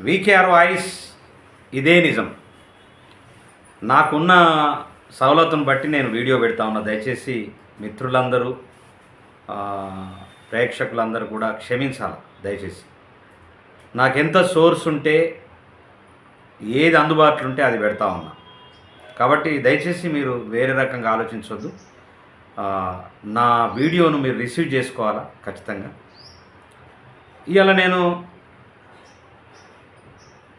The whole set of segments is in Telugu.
వీకేఆర్ వాయిస్ ఇదే నిజం. నాకున్న సవలతును బట్టి నేను వీడియో పెడతా ఉన్నా. దయచేసి మిత్రులందరూ ప్రేక్షకులందరూ కూడా క్షమించాలి? దయచేసి. నాకెంత సోర్స్ ఉంటే ఏది అందుబాటులో ఉంటే అది పెడతా ఉన్నా. కాబట్టి దయచేసి మీరు వేరే రకంగా ఆలోచించవద్దు నా వీడియోను మీరు రిసీవ్ చేసుకోవాలా? ఖచ్చితంగా. ఇవాళ నేను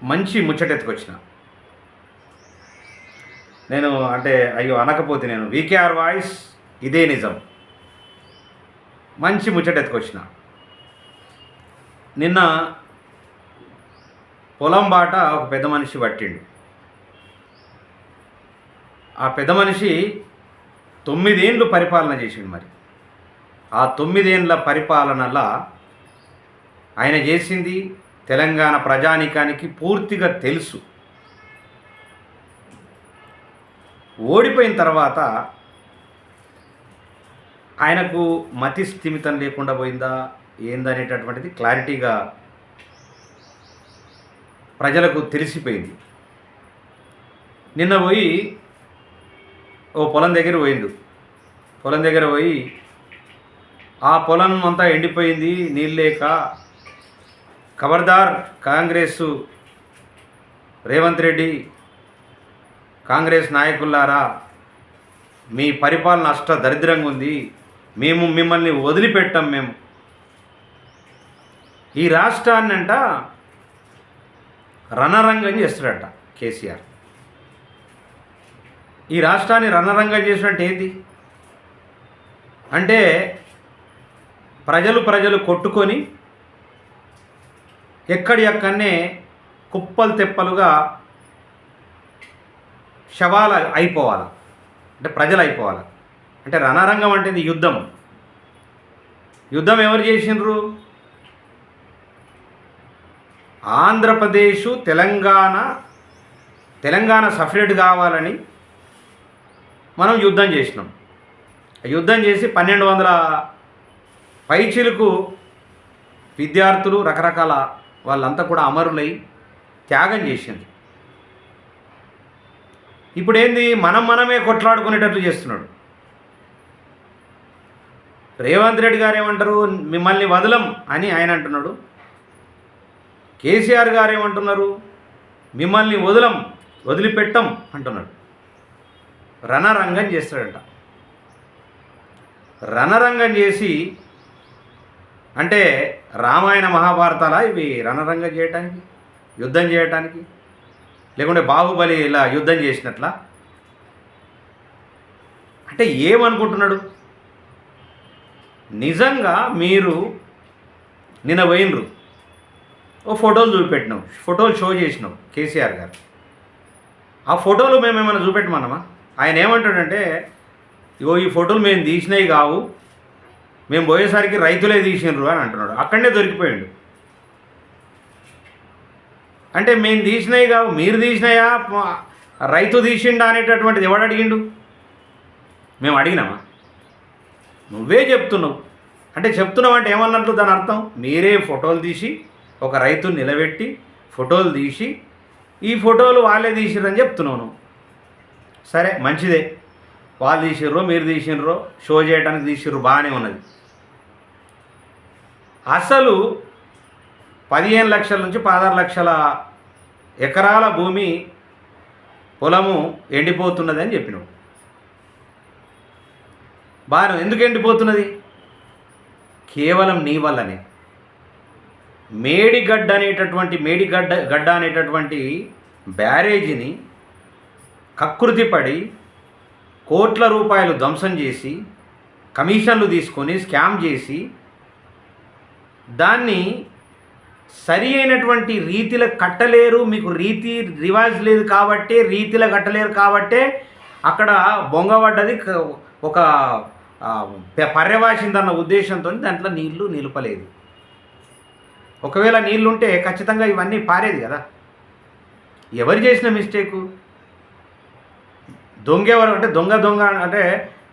మంచి ముచ్చటెత్తుకొచ్చిన. నేను అంటే అయ్యో అనకపోతే నేను వీకేఆర్ వాయిస్ ఇదే నిజం. మంచి ముచ్చటెత్తుకొచ్చిన. నిన్న పొలం బాట ఒక పెద్ద మనిషి పట్టిండు. ఆ పెద్ద మనిషి తొమ్మిదేండ్లు పరిపాలన చేసిండు మరి. ఆ తొమ్మిదేండ్ల పరిపాలనలా ఆయన చేసింది తెలంగాణ ప్రజానికానికి పూర్తిగా తెలుసు. ఓడిపోయిన తర్వాత ఆయనకు మతి స్థిమితం లేకుండా పోయిందా? ఏందనేటటువంటిది క్లారిటీగా ప్రజలకు తెలిసిపోయింది. నిన్న పోయి ఓ పొలం దగ్గర పోయిండు. పొలం దగ్గర పోయి ఆ పొలం అంతా ఎండిపోయింది నీళ్ళు లేక ఖబర్దార్ కాంగ్రెస్ రేవంత్ రెడ్డి కాంగ్రెస్ నాయకులారా మీ పరిపాలన అష్ట దరిద్రంగా ఉంది. మేము మిమ్మల్ని వదిలిపెట్టాం మేము. ఈ రాష్ట్రాన్ని అంట రణరంగం చేస్తాడట కేసీఆర్. ఈ రాష్ట్రాన్ని రణరంగం చేసినట్టు ఏంటి అంటే ప్రజలు ప్రజలు కొట్టుకొని ఎక్కడి అక్కడనే కుప్పలు తెప్పలుగా శవాల అయిపోవాలి. అంటే ప్రజలు అయిపోవాలి. అంటే రణరంగం అంటే ఇది యుద్ధం. యుద్ధం ఎవరు చేసిండ్రు? ఆంధ్రప్రదేశ్ తెలంగాణ తెలంగాణ సపరేట్ కావాలని మనం యుద్ధం చేసినాం. యుద్ధం చేసి పన్నెండు వందల పైచిలకు విద్యార్థులు రకరకాల వాళ్ళంతా కూడా అమరులై త్యాగం చేసింది. ఇప్పుడు ఏంది మనం మనమే కొట్లాడుకునేటట్లు చేస్తున్నాడు. రేవంత్ రెడ్డి గారు ఏమంటారు? మిమ్మల్ని వదలం అని ఆయన అంటున్నాడు. కేసీఆర్ గారు ఏమంటున్నారు? మిమ్మల్ని వదలం వదిలిపెట్టం అంటున్నాడు. రణరంగం చేస్తాడంట. రణరంగం చేసి అంటే రామాయణ మహాభారతాల ఇవి రణరంగం చేయటానికి యుద్ధం చేయటానికి? లేకుంటే బాహుబలి ఇలా యుద్ధం చేసినట్లా? అంటే ఏమనుకుంటున్నాడు? నిజంగా మీరు నిన్న పోయినరు. ఓ ఫోటోలు చూపెట్టినావు ఫోటోలు షో చేసినావు కేసీఆర్ గారు. ఆ ఫోటోలు మేము ఏమైనా చూపెట్టమన్నామా ఆయన ఏమంటాడంటే ఇగో ఈ ఫోటోలు మేము తీసినవి కావు మేము పోయేసరికి రైతులే తీసినారు అని అంటున్నాడు. అక్కడనే దొరికిపోయాడు. అంటే మేము తీసినాయి కావు మీరు తీసినాయా? రైతు తీసిండా అనేటటువంటిది ఎవడు అడిగిండు? మేము అడిగినామా? నువ్వే చెప్తున్నావు. అంటే చెప్తున్నావు అంటే ఏమన్నట్లు దాని అర్థం? మీరే ఫోటోలు తీసి ఒక రైతు నిలబెట్టి ఫోటోలు తీసి ఈ ఫోటోలు వాళ్ళే తీసిరని చెప్తున్నావు నువ్వు. సరే మంచిదే. వాళ్ళు తీసిర్రో మీరు తీసిర్రో షో చేయడానికి తీసిర్రు బాగానే ఉన్నది. అసలు పదిహేను లక్షల నుంచి పదహారు లక్షల ఎకరాల భూమి పొలము ఎండిపోతున్నది అని చెప్పినావు బాను ఎందుకు ఎండిపోతున్నది? కేవలం నీ వల్లనే. మేడిగడ్డ అనేటటువంటి మేడిగడ్డ గడ్డ అనేటటువంటి బ్యారేజీని కకృతి పడి కోట్ల రూపాయలు ధ్వంసం చేసి కమిషన్లు తీసుకొని స్కామ్ చేసి దాన్ని సరి అయినటువంటి రీతిలో కట్టలేరు మీకు రీతి రివాజ్ లేదు కాబట్టే రీతిలో కట్టలేరు కాబట్టే అక్కడ బొంగబడ్డది ఒక పర్యవాసిందన్న ఉద్దేశంతో దాంట్లో నీళ్ళు నిలుపలేదు. ఒకవేళ నీళ్ళు ఉంటే ఖచ్చితంగా ఇవన్నీ పారేది కదా. ఎవరు చేసిన మిస్టేకు? దొంగ అంటే దొంగ దొంగ అంటే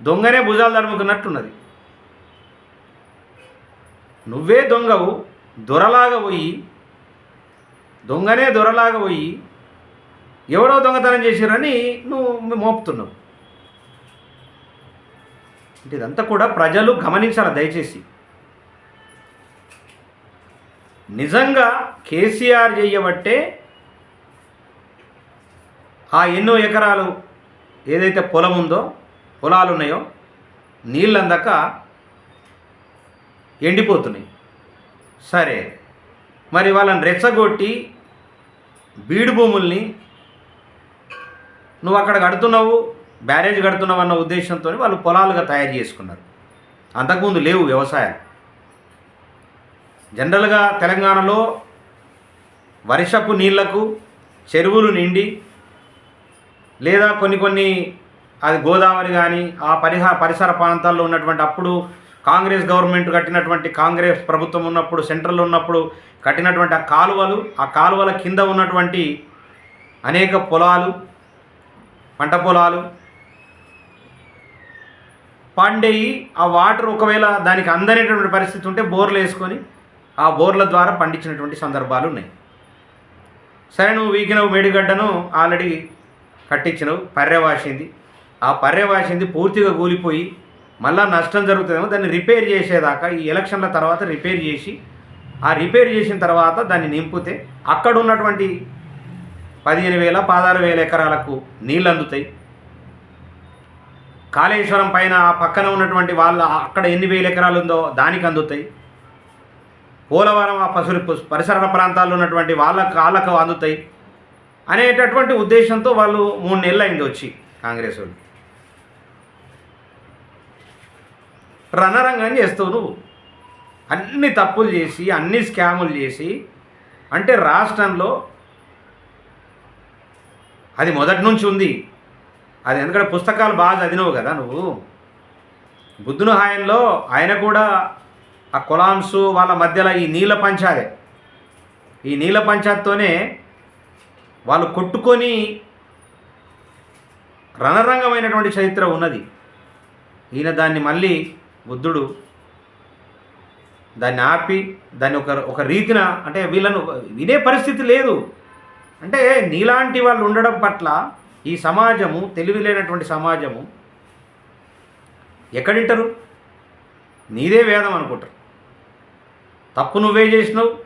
దొంగనే భుజాలు తరుముకున్నట్టున్నది నువ్వే దొంగవు దొరలాగా పోయి దొంగనే దొరలాగా పోయి ఎవరో దొంగతనం చేసిరని నువ్వు మోపుతున్నావు. అంటే ఇదంతా కూడా ప్రజలు గమనించాలి దయచేసి? నిజంగా కేసీఆర్ చేయబట్టే ఆ ఎన్నో ఎకరాలు ఏదైతే పొలం ఉందో పొలాలు ఉన్నాయో నీళ్ళు అందాక ఎండిపోతున్నాయి. సరే మరి వాళ్ళని రెచ్చగొట్టి బీడు భూముల్ని నువ్వు అక్కడ కడుతున్నావు బ్యారేజ్ కడుతున్నావు అన్న ఉద్దేశంతో వాళ్ళు పొలాలుగా తయారు చేసుకున్నారు. అంతకుముందు లేవు వ్యవసాయాలు. జనరల్గా తెలంగాణలో వర్షపు నీళ్ళకు చెరువులు నిండి లేదా కొన్ని కొన్ని అది గోదావరి కానీ ఆ పరిహ పరిసర ప్రాంతాల్లో ఉన్నటువంటి అప్పుడు కాంగ్రెస్ గవర్నమెంట్ కట్టినటువంటి కాంగ్రెస్ ప్రభుత్వం ఉన్నప్పుడు సెంట్రల్లో ఉన్నప్పుడు కట్టినటువంటి ఆ కాలువలు ఆ కాలువల కింద ఉన్నటువంటి అనేక పొలాలు పంట పొలాలు పండేయి ఆ వాటర్ ఒకవేళ దానికి అందనేటువంటి పరిస్థితి ఉంటే బోర్లు వేసుకొని ఆ బోర్ల ద్వారా పండించినటువంటి సందర్భాలు ఉన్నాయి. సరే నువ్వు వీకినవు మేడిగడ్డను ఆల్రెడీ కట్టించినవు పర్యవాసింది. ఆ పర్యవాసింది పూర్తిగా కూలిపోయి మళ్ళా నష్టం జరుగుతుందేమో దాన్ని రిపేర్ చేసేదాకా ఈ ఎలక్షన్ల తర్వాత రిపేర్ చేసి ఆ రిపేర్ చేసిన తర్వాత దాన్ని నింపితే అక్కడ ఉన్నటువంటి పదిహేను వేల పదహారు వేల ఎకరాలకు నీళ్ళు అందుతాయి. కాళేశ్వరం పైన ఆ పక్కన ఉన్నటువంటి వాళ్ళ అక్కడ ఎన్ని వేల ఎకరాలు ఉందో దానికి అందుతాయి. పోలవరం ఆ పసులు పరిసర ప్రాంతాల్లో ఉన్నటువంటి వాళ్ళకు వాళ్ళకు అందుతాయి. అనేటటువంటి ఉద్దేశంతో వాళ్ళు మూడు నెలలు అయింది వచ్చి కాంగ్రెస్ వాళ్ళు. రణరంగం చేస్తావు నువ్వు. అన్ని తప్పులు చేసి అన్ని స్కాములు చేసి అంటే రాష్ట్రంలో అది మొదటి నుంచి ఉంది. అది ఎందుకంటే పుస్తకాలు బాగా చదివినవు కదా నువ్వు. బుద్ధుని హాయంలో ఆయన కూడా ఆ కొలాంసు వాళ్ళ మధ్యలో ఈ నీల పంచాలే. ఈ నీల పంచాయత్తోనే వాళ్ళు కొట్టుకొని రణరంగమైనటువంటి చరిత్ర ఉన్నది. ఈయన దాన్ని మళ్ళీ బుద్ధుడు దాన్ని ఆపి దాన్ని ఒక ఒక రీతిన అంటే వీళ్ళను వినే పరిస్థితి లేదు. అంటే నీలాంటి వాళ్ళు ఉండడం పట్ల ఈ సమాజము తెలివి లేనటువంటి సమాజము ఎక్కడింటారు? నీదే వేదం అనుకుంటారు. తప్పు నువ్వే చేసినావు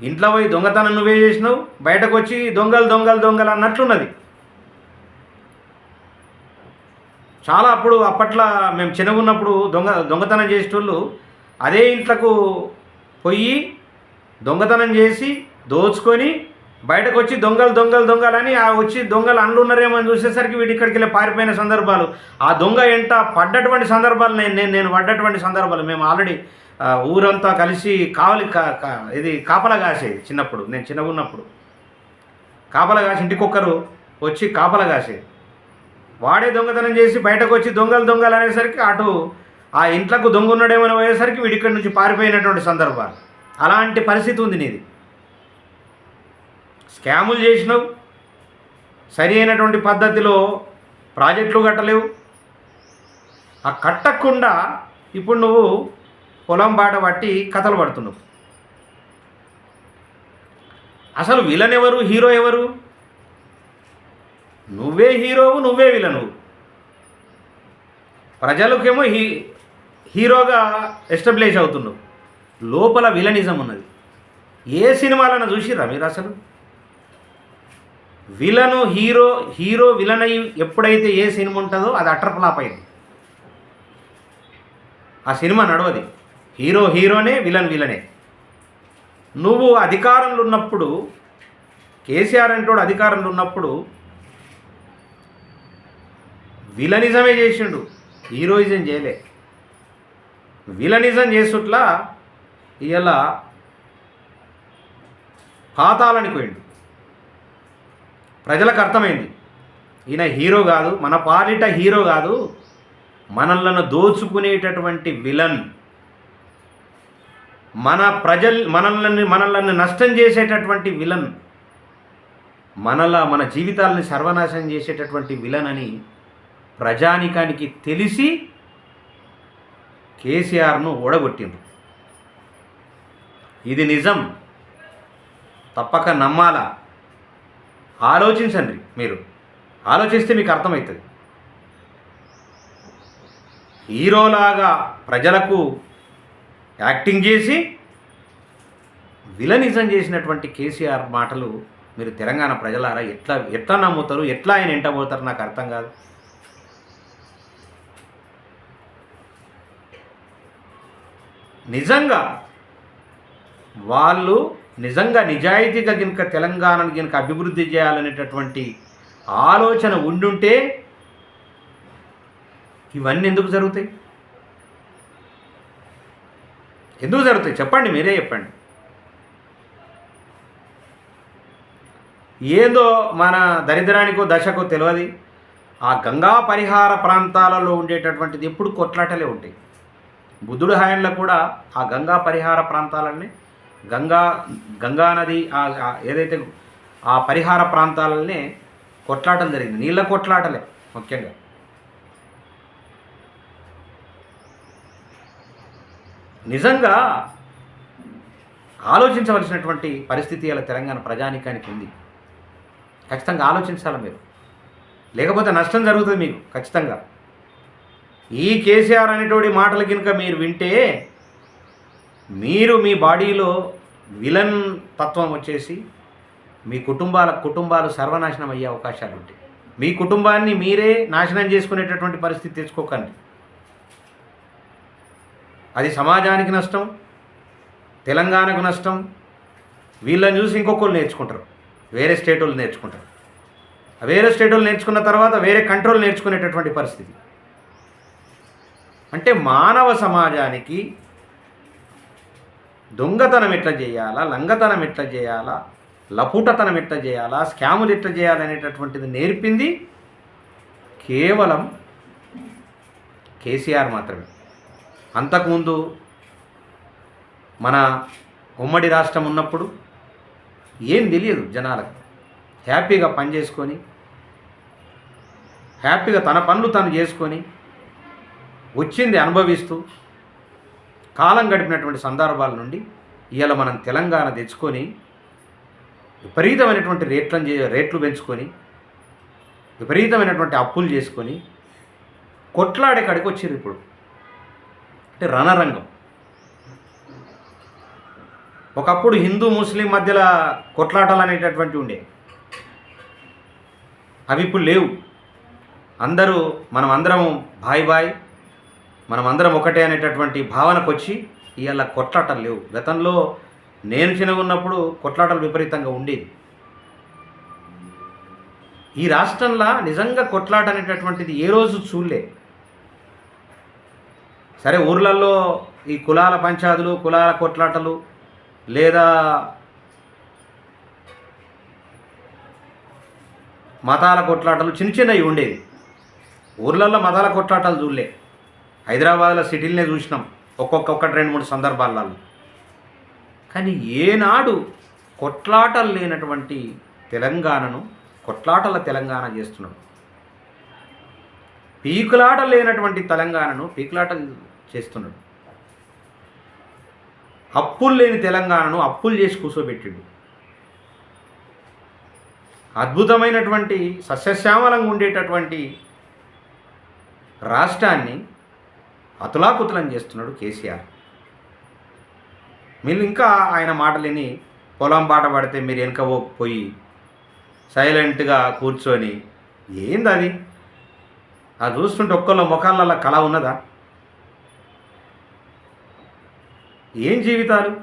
ఇంట్లో పోయి దొంగతనం నువ్వే చేసినావు బయటకు వచ్చి దొంగలు దొంగలు దొంగలు అన్నట్లున్నది. చాలా అప్పుడు అప్పట్లో మేము చిన్నగున్నప్పుడు దొంగ దొంగతనం చేసేటోళ్ళు అదే ఇంట్లకు పోయి దొంగతనం చేసి దోచుకొని బయటకు వచ్చి దొంగలు దొంగలు దొంగలని ఆ వచ్చి దొంగలు అండ్లు ఉన్నారేమో అని చూసేసరికి వీడి ఇక్కడికి వెళ్ళి పారిపోయిన సందర్భాలు. ఆ దొంగ ఎంట పడ్డటువంటి సందర్భాలు నేను నేను నేను పడ్డటువంటి సందర్భాలు. మేము ఆల్రెడీ ఊరంతా కలిసి కావలి కా- కా- ఇది కాపలా కాసేది చిన్నప్పుడు. నేను చిన్నగా ఉన్నప్పుడు. కాపలా కాసి ఇంటికొక్కరు వచ్చి కాపలా కాసేది. వాడే దొంగతనం చేసి బయటకు వచ్చి దొంగలు దొంగలు అనేసరికి అటు ఆ ఇంట్లకు దొంగ ఉన్నాడేమని పోయేసరికి వీడిక్కడి నుంచి పారిపోయినటువంటి సందర్భాలు. అలాంటి పరిస్థితి ఉంది నీది. స్కాములు చేసినావు. సరి అయినటువంటి పద్ధతిలో ప్రాజెక్టులు కట్టలేవు. ఆ కట్టకుండా ఇప్పుడు నువ్వు పొలం బాట పట్టి కథలు పడుతున్నావు. అసలు విలన్ ఎవరు? హీరో ఎవరు? నువ్వే హీరోవు నువ్వే విలను. ప్రజలకేమో హీ హీరోగా ఎస్టాబ్లిష్ అవుతున్నావు. లోపల విలనిజం ఉన్నది. ఏ సినిమాలను చూసిరా మీరు అసలు? విలను హీరో హీరో విలన్ అయి ఎప్పుడైతే ఏ సినిమా ఉంటుందో అది అటర్ ఫ్లాప్ అయింది. ఆ సినిమా నడవది. హీరో హీరోనే విలన్ విలనే. నువ్వు అధికారంలో ఉన్నప్పుడు కేసీఆర్ అంటోడు అధికారంలో ఉన్నప్పుడు విలనిజమే చేసిండు. హీరోయిజం చేయలే. విలనిజం చేసుట్లా ఇలా పాతాలని పోయిండు. ప్రజలకు అర్థమైంది. ఈయన హీరో కాదు మన పాలిట హీరో కాదు మనలను దోచుకునేటటువంటి విలన్. మన ప్రజల్ మనల్ని మనల్ని నష్టం చేసేటటువంటి విలన్. మనల మన జీవితాలని సర్వనాశనం చేసేటటువంటి విలన్ అని ప్రజానికానికి తెలిసి కేసీఆర్ను ఓడగొట్టింది ఇది నిజం. తప్పక నమ్మాలా? ఆలోచించండి మీరు. ఆలోచిస్తే మీకు అర్థమవుతుంది. హీరోలాగా ప్రజలకు యాక్టింగ్ చేసి విలనిజం చేసినటువంటి కేసీఆర్ మాటలు మీరు తెలంగాణ ప్రజలారా ఎట్లా ఎట్లా నమ్ముతారు ఎట్లా ఆయన ఎంటబోతారు నాకు అర్థం కాదు. నిజంగా వాళ్ళు నిజంగా నిజాయితీగా కనుక తెలంగాణను కనుక అభివృద్ధి చేయాలనేటటువంటి ఆలోచన ఉండుంటే ఇవన్నీ ఎందుకు జరుగుతాయి? ఎందుకు జరుగుతాయి? చెప్పండి మీరే చెప్పండి. ఏందో మన దరిద్రానికో దశకో తెలియదు ఆ గంగా పరిహార ప్రాంతాలలో ఉండేటటువంటిది ఎప్పుడు కొట్లాటలే ఉంటాయి. బుద్ధుడు హాయంలో కూడా ఆ గంగా పరిహార ప్రాంతాలన్నీ గంగా గంగా నది ఏదైతే ఆ పరిహార ప్రాంతాలనే కొట్లాటలు జరిగింది. నీళ్ళ కొట్లాటలే ముఖ్యంగా. నిజంగా ఆలోచించవలసినటువంటి పరిస్థితి ఇలా తెలంగాణ ప్రజానికానికి ఉంది. ఖచ్చితంగా ఆలోచించాలి మీరు. లేకపోతే నష్టం జరుగుతుంది మీకు ఖచ్చితంగా. ఈ కేసీఆర్ అనేటువంటి మాటలు కనుక మీరు వింటే మీరు మీ బాడీలో విలన్ తత్వం వచ్చేసి మీ కుటుంబాల కుటుంబాలు సర్వనాశనం అయ్యే అవకాశాలు ఉంటాయి. మీ కుటుంబాన్ని మీరే నాశనం చేసుకునేటటువంటి పరిస్థితి తెచ్చుకోకండి. అది సమాజానికి నష్టం తెలంగాణకు నష్టం వీళ్ళని చూసి ఇంకొకరు నేర్చుకుంటారు వేరే స్టేట్ వాళ్ళు నేర్చుకుంటారు. వేరే స్టేట్ వాళ్ళు నేర్చుకున్న తర్వాత వేరే కంట్రోల్ నేర్చుకునేటటువంటి పరిస్థితి. అంటే మానవ సమాజానికి దొంగతనం ఎట్లా చేయాలా? లంగతనం ఎట్లా చేయాలా? లపూటతనం ఎట్లా చేయాలా? స్కాములు ఎట్లా చేయాలనేటటువంటిది నేర్పింది కేవలం కేసీఆర్ మాత్రమే. అంతకుముందు మన ఉమ్మడి రాష్ట్రం ఉన్నప్పుడు ఏం తెలియదు జనాలకు. హ్యాపీగా పని చేసుకొని హ్యాపీగా తన పనులు తను చేసుకొని వచ్చింది అనుభవిస్తూ కాలం గడిపినటువంటి సందర్భాల నుండి ఇవాళ మనం తెలంగాణ తెచ్చుకొని విపరీతమైనటువంటి రేట్లను రేట్లు పెంచుకొని విపరీతమైనటువంటి అప్పులు చేసుకొని కొట్లాడే కాడికి వచ్చారు ఇప్పుడు. అంటే రణరంగం. ఒకప్పుడు హిందూ ముస్లిం మధ్యలో కొట్లాటలు అనేటటువంటి ఉండే. అవి ఇప్పుడు లేవు. అందరూ మనం అందరం బాయ్ బాయ్ మనం అందరం ఒకటే అనేటటువంటి భావనకు వచ్చి ఇవాళ కొట్లాటలు లేవు. గతంలో నేను చిన్నగున్నప్పుడు కొట్లాటలు విపరీతంగా ఉండేది. ఈ రాష్ట్రంలో నిజంగా కొట్లాట అనేటటువంటిది ఏ రోజు చూడలే. సరే ఊర్లలో ఈ కులాల పంచాదులు కులాల కొట్లాటలు లేదా మతాల కొట్లాటలు చిన్న చిన్నవి ఉండేవి. ఊర్లలో మతాల కొట్లాటలు చూడలే. హైదరాబాద్లో సిటీలనే చూసినాం. ఒక్కొక్క ఒక్కటి రెండు మూడు సందర్భాలలో. కానీ ఏనాడు కొట్లాటలు లేనటువంటి తెలంగాణను కొట్లాటల తెలంగాణ చేస్తున్నాడు. పీకులాట లేనటువంటి తెలంగాణను పీకులాటలు చేస్తున్నాడు. అప్పులు లేని తెలంగాణను అప్పులు చేసి కూర్చోబెట్టిండు అద్భుతమైనటువంటి సస్యశ్యామలంగా ఉండేటటువంటి రాష్ట్రాన్ని అతులాకుతులం చేస్తున్నాడు కేసీఆర్. మీరు ఇంకా ఆయన మాటలిని పొలం బాట పడితే మీరు వెనక పో- పోయి సైలెంట్గా కూర్చొని ఏంది అది అది చూస్తుంటే ఒక్కళ్ళ ముఖాలలో కళ ఉన్నదా? ఏం జీవితాలు?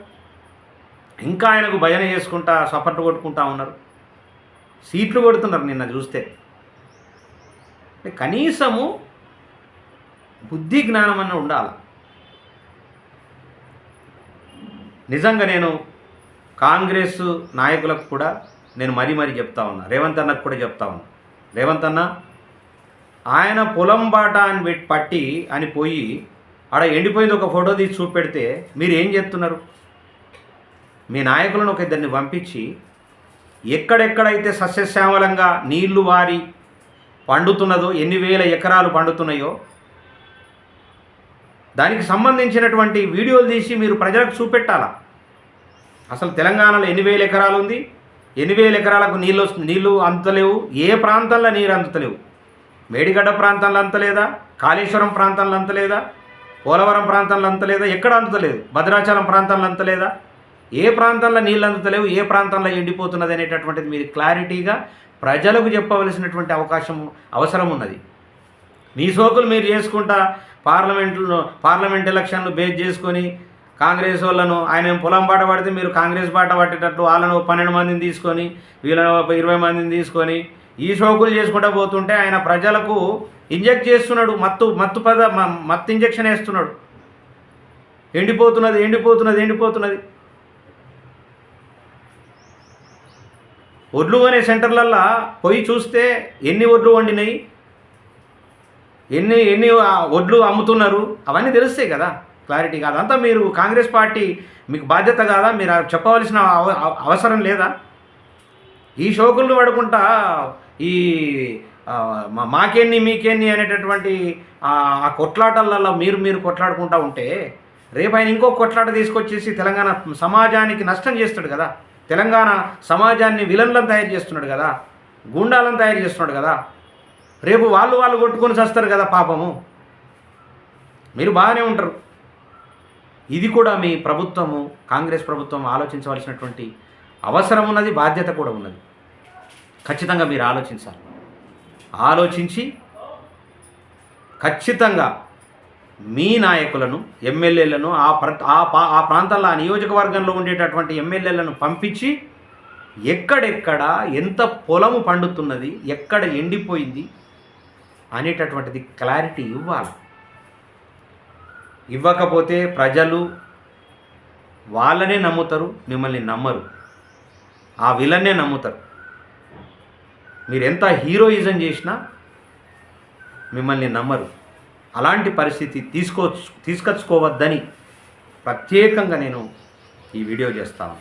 ఇంకా ఆయనకు భజన చేసుకుంటా సపట్లు కొట్టుకుంటా ఉన్నారు. సీట్లు కొడుతున్నారు నిన్న చూస్తే. కనీసము బుద్ధి జ్ఞానం అన్న ఉండాలి. నిజంగా నేను కాంగ్రెస్ నాయకులకు కూడా నేను మరీ మరీ చెప్తా ఉన్నా. రేవంత్ అన్నకు కూడా చెప్తా ఉన్నా. రేవంత్ అన్న ఆయన పొలం బాట అని పట్టి అని పోయి ఆడ ఎండిపోయింది ఒక ఫోటో తీసి చూపెడితే మీరు ఏం చేస్తున్నారు? మీ నాయకులను ఒక ఇద్దరిని పంపించి ఎక్కడెక్కడైతే సస్యశ్యామలంగా నీళ్ళు వారి పండుతున్నదో ఎన్ని వేల ఎకరాలు పండుతున్నాయో దానికి సంబంధించినటువంటి వీడియోలు తీసి మీరు ప్రజలకు చూపెట్టాలా. అసలు తెలంగాణలో ఎన్ని వేల ఎకరాలు ఉంది? ఎన్ని వేల ఎకరాలకు నీళ్ళు నీళ్ళు అంతలేవు ఏ ప్రాంతంలో నీరు అందుతలేవు? మేడిగడ్డ ప్రాంతంలో అంతలేదా? కాళేశ్వరం ప్రాంతంలో అంతలేదా? పోలవరం ప్రాంతంలో అంతలేదా? ఎక్కడ అందుతలేదు? భద్రాచలం ప్రాంతంలో అంతలేదా? ఏ ప్రాంతంలో నీళ్ళు అందుతలేవు? ఏ ప్రాంతంలో ఎండిపోతున్నది అనేటటువంటిది మీరు క్లారిటీగా ప్రజలకు చెప్పవలసినటువంటి అవకాశం అవసరం ఉన్నది. మీ సోకులు మీరు చేసుకుంటా పార్లమెంట్లో పార్లమెంట్ ఎలక్షన్లు బేస్ చేసుకొని కాంగ్రెస్ వాళ్ళను ఆయన పొలం పాట పడితే మీరు కాంగ్రెస్ పాట పట్టేటట్టు వాళ్ళను పన్నెండు మందిని తీసుకొని వీళ్ళను ఒక ఇరవై మందిని తీసుకొని ఈ షోకులు చేసుకుంటూ పోతుంటే ఆయన ప్రజలకు ఇంజెక్ట్ చేస్తున్నాడు మత్తు మత్తు పద మ- మత్తు ఇంజెక్షన్ వేస్తున్నాడు. ఎండిపోతున్నది ఎండిపోతున్నది ఎండిపోతున్నది. ఒడ్లు కొనే సెంటర్లల్లో పోయి చూస్తే ఎన్ని ఒడ్లు వండినాయి? ఎన్ని ఎన్ని ఒడ్లు అమ్ముతున్నారు? అవన్నీ తెలుస్తాయి కదా. క్లారిటీ కాదు. అంతా మీరు కాంగ్రెస్ పార్టీ మీకు బాధ్యత కాదా? మీరు చెప్పవలసిన అవ- అవసరం లేదా? ఈ షోకుల్ని పడుకుంటా ఈ మాకేన్ని మీకేన్ని అనేటటువంటి ఆ ఆ కొట్లాటలలో మీరు మీరు కొట్లాడుకుంటూ ఉంటే రేపు ఆయన ఇంకో కొట్లాట తీసుకొచ్చేసి తెలంగాణ సమాజానికి నష్టం చేస్తాడు కదా. తెలంగాణ సమాజాన్ని విలన్లను తయారు చేస్తున్నాడు కదా. గుండాలను తయారు చేస్తున్నాడు కదా. రేపు వాళ్ళు వాళ్ళు కొట్టుకొని చేస్తారు కదా పాపము. మీరు బాగానే ఉంటారు. ఇది కూడా మీ ప్రభుత్వము కాంగ్రెస్ ప్రభుత్వం ఆలోచించవలసినటువంటి అవసరం ఉన్నది బాధ్యత కూడా ఉన్నది. ఖచ్చితంగా మీరు ఆలోచించాలి. ఆలోచించి ఖచ్చితంగా మీ నాయకులను ఎమ్మెల్యేలను ఆ ప్ర ఆ పా- ఆ ప్రాంతాల్లో ఆ నియోజకవర్గంలో ఉండేటటువంటి ఎమ్మెల్యేలను పంపించి ఎక్కడెక్కడ ఎంత పొలము పండుతున్నది ఎక్కడ ఎండిపోయింది అనేటటువంటిది క్లారిటీ ఇవ్వాలి. ఇవ్వకపోతే ప్రజలు వాళ్ళనే నమ్ముతారు మిమ్మల్ని నమ్మరు. ఆ విలన్నే నమ్ముతారు. మీరు ఎంత హీరోయిజం చేసినా మిమ్మల్ని నమ్మరు. అలాంటి పరిస్థితి తీసుకో తీసుకొచ్చుకోవద్దని ప్రత్యేకంగా నేను ఈ వీడియో చేస్తాను.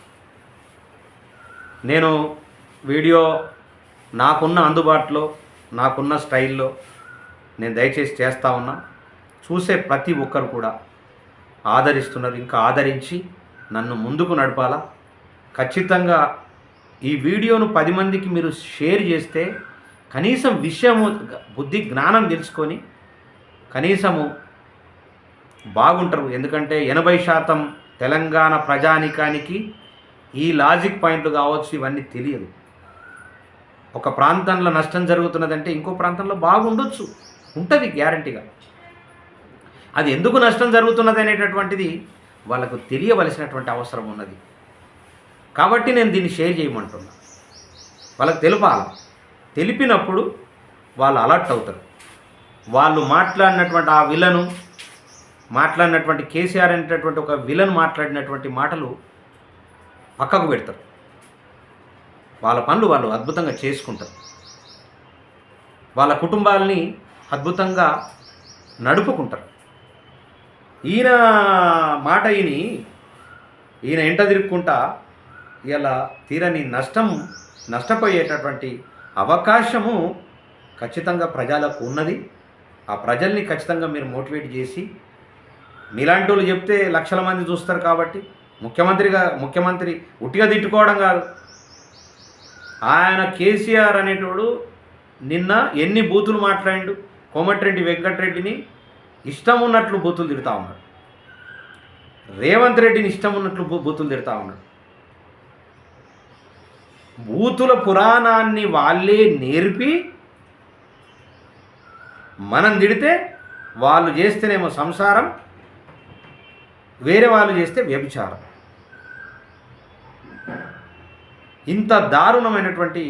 నేను వీడియో నాకున్న అందుబాటులో నాకున్న స్టైల్లో నేను దయచేసి చేస్తా ఉన్నా. చూసే ప్రతి ఒక్కరు కూడా ఆదరిస్తున్నారు. ఇంకా ఆదరించి నన్ను ముందుకు నడపాలా? ఖచ్చితంగా ఈ వీడియోను పది మందికి మీరు షేర్ చేస్తే కనీసం విషయము బుద్ధి జ్ఞానం తెలుసుకొని కనీసము బాగుంటారు. ఎందుకంటే ఎనభై శాతం తెలంగాణ ప్రజానికానికి ఈ లాజిక్ పాయింట్లు కావచ్చు ఇవన్నీ తెలియదు. ఒక ప్రాంతంలో నష్టం జరుగుతున్నదంటే ఇంకో ప్రాంతంలో బాగుండొచ్చు. ఉంటుంది గ్యారంటీగా. అది ఎందుకు నష్టం జరుగుతున్నది అనేటటువంటిది వాళ్ళకు తెలియవలసినటువంటి అవసరం ఉన్నది. కాబట్టి నేను దీన్ని షేర్ చేయమంటున్నా. వాళ్ళకి తెలపాలి? తెలిపినప్పుడు వాళ్ళు అలర్ట్ అవుతారు. వాళ్ళు మాట్లాడినటువంటి ఆ విలను మాట్లాడినటువంటి కేసీఆర్ అనేటటువంటి ఒక విలన్ మాట్లాడినటువంటి మాటలు పక్కకు పెడతారు. వాళ్ళ పనులు వాళ్ళు అద్భుతంగా చేసుకుంటారు. వాళ్ళ కుటుంబాలని అద్భుతంగా నడుపుకుంటారు. ఈయన మాట విని ఈయన ఎంట తిరుక్కుంటా ఇలా తీరని నష్టం నష్టపోయేటటువంటి అవకాశము ఖచ్చితంగా ప్రజలకు ఉన్నది. ఆ ప్రజల్ని ఖచ్చితంగా మీరు మోటివేట్ చేసి మీలాంటి వాళ్ళు చెప్తే లక్షల మంది చూస్తారు కాబట్టి ముఖ్యమంత్రిగా ముఖ్యమంత్రి ఉట్టిగా తిట్టుకోవడం కాదు. ఆయన కేసీఆర్ అనేటోడు నిన్న ఎన్ని బూతులు మాట్లాడిండు కోమటిరెడ్డి వెంకటరెడ్డిని ఇష్టం ఉన్నట్లు బూతులు తిడతా ఉన్నాడు. రేవంత్ రెడ్డిని ఇష్టం ఉన్నట్లు బూతులు తిడతా ఉన్నాడు. బూతుల పురాణాన్ని వాళ్ళే నేర్పి మనం తిడితే వాళ్ళు చేస్తేనేమో సంసారం వేరే వాళ్ళు చేస్తే వ్యభిచారం. ఇంత దారుణమైనటువంటి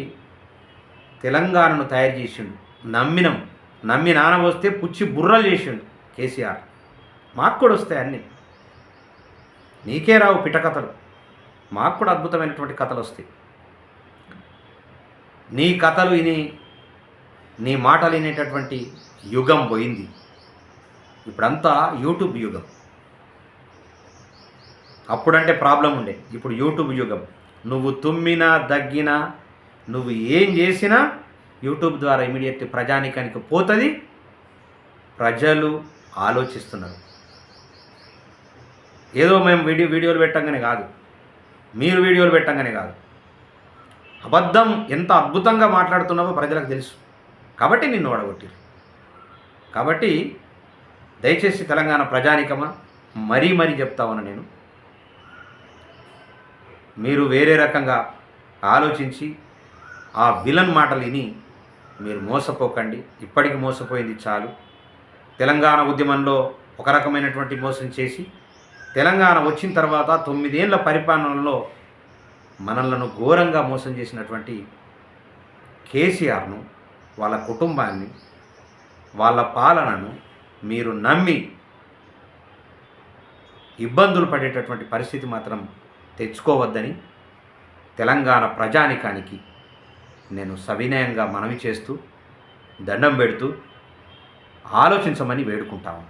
తెలంగాణను తయారు చేసిండు నమ్మినం. నమ్మి నాన్న వస్తే పుచ్చి బుర్రలు చేసిండు కేసీఆర్. మాకు కూడా వస్తాయి అన్నీ. నీకే రావు పిటకథలు. మాకు కూడా అద్భుతమైనటువంటి కథలు వస్తాయి. నీ కథలు విని నీ మాటలు వినేటటువంటి యుగం పోయింది. ఇప్పుడంతా యూట్యూబ్ యుగం. అప్పుడంటే ప్రాబ్లం ఉండే. ఇప్పుడు యూట్యూబ్ యుగం. నువ్వు తుమ్మినా దగ్గినా నువ్వు ఏం చేసినా యూట్యూబ్ ద్వారా ఇమీడియట్ ప్రజానికానికి పోతుంది. ప్రజలు ఆలోచిస్తున్నారు. ఏదో మేము వీడియో వీడియోలు పెట్టంగానే కాదు. మీరు వీడియోలు పెట్టంగానే కాదు. అబద్ధం ఎంత అద్భుతంగా మాట్లాడుతున్నావో ప్రజలకు తెలుసు. కాబట్టి నిన్ను ఓడగొట్టారు కాబట్టి దయచేసి తెలంగాణ ప్రజానికమా? మరీ మరీ చెప్తామని నేను. మీరు వేరే రకంగా ఆలోచించి ఆ విలన్ మాటలు విని మీరు మోసపోకండి. ఇప్పటికి మోసపోయింది చాలు. తెలంగాణ ఉద్యమంలో ఒక రకమైనటువంటి మోసం చేసి తెలంగాణ వచ్చిన తర్వాత తొమ్మిదేళ్ళ పరిపాలనలో మనలను ఘోరంగా మోసం చేసినటువంటి కేసీఆర్ను వాళ్ళ కుటుంబాన్ని వాళ్ళ పాలనను మీరు నమ్మి ఇబ్బందులు పడేటటువంటి పరిస్థితి మాత్రం తెచ్చుకోవద్దని తెలంగాణ ప్రజానికానికి నేను సవినయంగా మనవి చేస్తూ దండం పెడుతూ ఆలోచించమని వేడుకుంటాము